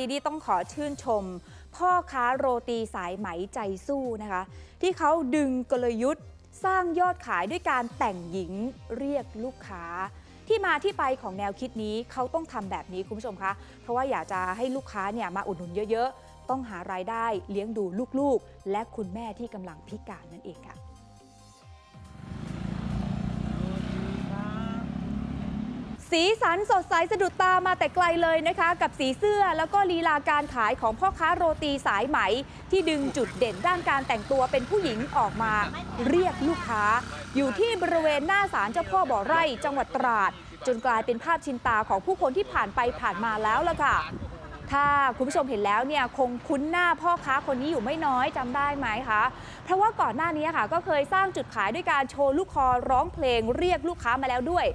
ดีดีต้องขอชื่นชม พ่อค้าโรตีสายไหมใจสู้นะคะ ที่เขาดึงกลยุทธ์ สร้างยอดขายด้วยการแต่งหญิงเรียกลูกค้า ที่มาที่ไปของแนวคิดนี้เขาต้องทำแบบนี้คุณผู้ชมคะเพราะว่าอยากจะให้ลูกค้าเนี่ยมาอุดหนุนเยอะ ๆ ต้องหารายได้เลี้ยงดูลูกๆ และคุณแม่ที่กำลังพิการนั่นเองค่ะ สีสันสดใสสะดุดตามาแต่ไกลเลยนะคะ กับสีเสื้อแล้วก็ลีลาการขายของพ่อค้าโรตีสายไหม ที่ดึงจุดเด่นด้านการแต่งตัวเป็นผู้หญิงออกมาเรียกลูกค้า อยู่ที่บริเวณหน้าศาลเจ้าพ่อบ่อไร่จังหวัดตราด จนกลายเป็นภาพชินตาของผู้คนที่ผ่านไปผ่านมาแล้วล่ะค่ะ ถ้าคุณผู้ชมเห็นแล้วเนี่ยคงคุ้นหน้าพ่อค้าคนนี้อยู่ไม่น้อยจำได้ไหมคะเพราะว่าก่อนหน้านี้ค่ะก็เคยสร้างจุดขายด้วยการโชว์ลูกคอร้องเพลงเรียกลูกค้ามาแล้วด้วย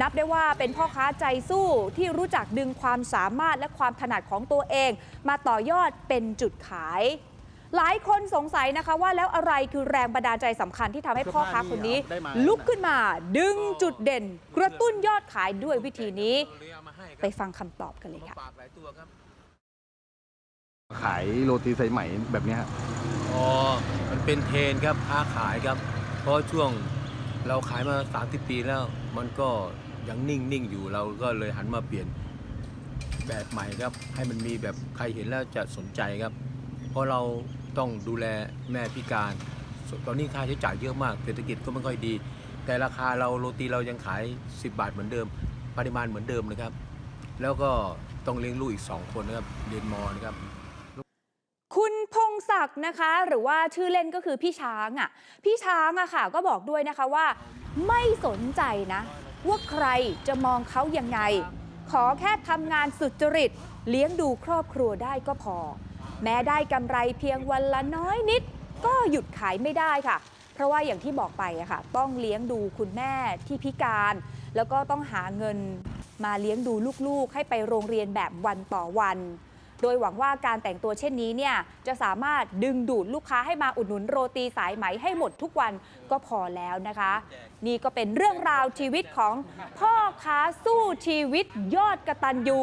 นับได้ว่าเป็นพ่อค้าใจสู้ที่รู้จักดึงความสามารถและความถนัดของตัวเอง มาต่อยอดเป็นจุดขาย หลายคนสงสัยนะคะว่าแล้วอะไรคือแรงบันดาลใจสำคัญที่ทำให้พ่อค้าคนนี้ ลุกขึ้นมาดึงจุดเด่น กระตุ้นยอดขายด้วยวิธีนี้ ไปฟังคำตอบกันเลยค่ะฝากหลายตัวครับขายโรตีสายไหมแบบเนี้ยฮะอ๋อมันเป็นเทรนด์ครับค้าขายครับ เพราะช่วง เราขายมา 30 ปีแล้ว มันก็ยังนิ่งๆอยู่เราก็เลยหันมาเปลี่ยนแบบใหม่ครับ ให้มันมีแบบใครเห็นแล้วจะสนใจครับ เพราะเราต้องดูแลแม่พิการ ตอนนี้ค่าใช้จ่ายเยอะมากเศรษฐกิจก็ไม่ค่อยดี แต่ราคาเราโรตีเรายังขาย 10 บาทเหมือนเดิม ปริมาณเหมือนเดิมนะครับ แล้วก็ต้องเลี้ยงลูกอีก 2 คนนะครับเรียนมอนะครับ ศักดิ์นะคะ หรือว่าชื่อเล่นก็คือพี่ช้างอะพี่ช้างอะค่ะก็บอกด้วยนะคะว่า ไม่สนใจนะ ว่าใครจะมองเขายังไง ขอแค่ทำงานสุจริต เลี้ยงดูครอบครัวได้ก็พอ แม้ได้กำไรเพียงวันละน้อยนิด ก็หยุดขายไม่ได้ค่ะ เพราะว่าอย่างที่บอกไปอะค่ะ ต้องเลี้ยงดูคุณแม่ที่พิการ แล้วก็ต้องหาเงินมาเลี้ยงดูลูกๆ ให้ไปโรงเรียนแบบวันต่อวัน โดยหวังว่าการแต่งตัวเช่นนี้เนี่ยจะสามารถดึงดูดลูกค้าให้มาอุดหนุนโรตีสายไหมให้หมดทุกวันก็พอแล้วนะคะ นี่ก็เป็นเรื่องราวชีวิตของพ่อค้าสู้ชีวิตยอดกระตันยู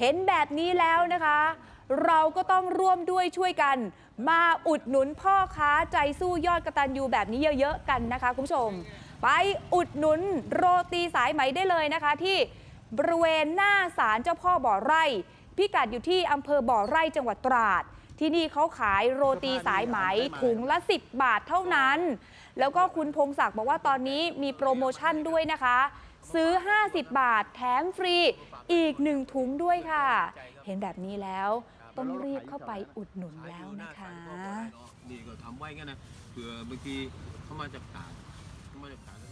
เห็นแบบนี้แล้วนะคะ เราก็ต้องร่วมด้วยช่วยกัน มาอุดหนุนพ่อค้าใจสู้ยอดกระตันยูแบบนี้เยอะๆกันนะคะคุณผู้ชม ไปอุดหนุนโรตีสายไหมได้เลยนะคะที่บริเวณหน้าศาลเจ้าพ่อบ่อไร่ พิกัดอยู่ที่อำเภอบ่อไร่จังหวัดตราด ที่นี่เขาขายโรตีสายไหมถุงละ 10 บาทเท่านั้น แล้วก็คุณพงศักดิ์บอกว่าตอนนี้มีโปรโมชั่นด้วยนะคะ ซื้อ 50 บาทแถมฟรีอีก1ถุงด้วยค่ะ เห็นแบบนี้แล้วต้องรีบเข้าไปอุดหนุนแล้วนะคะนี่ก็ทำไว้งั้นนะเผื่อบางทีเขามาจากต่างเขามาจากต่างแล้วก็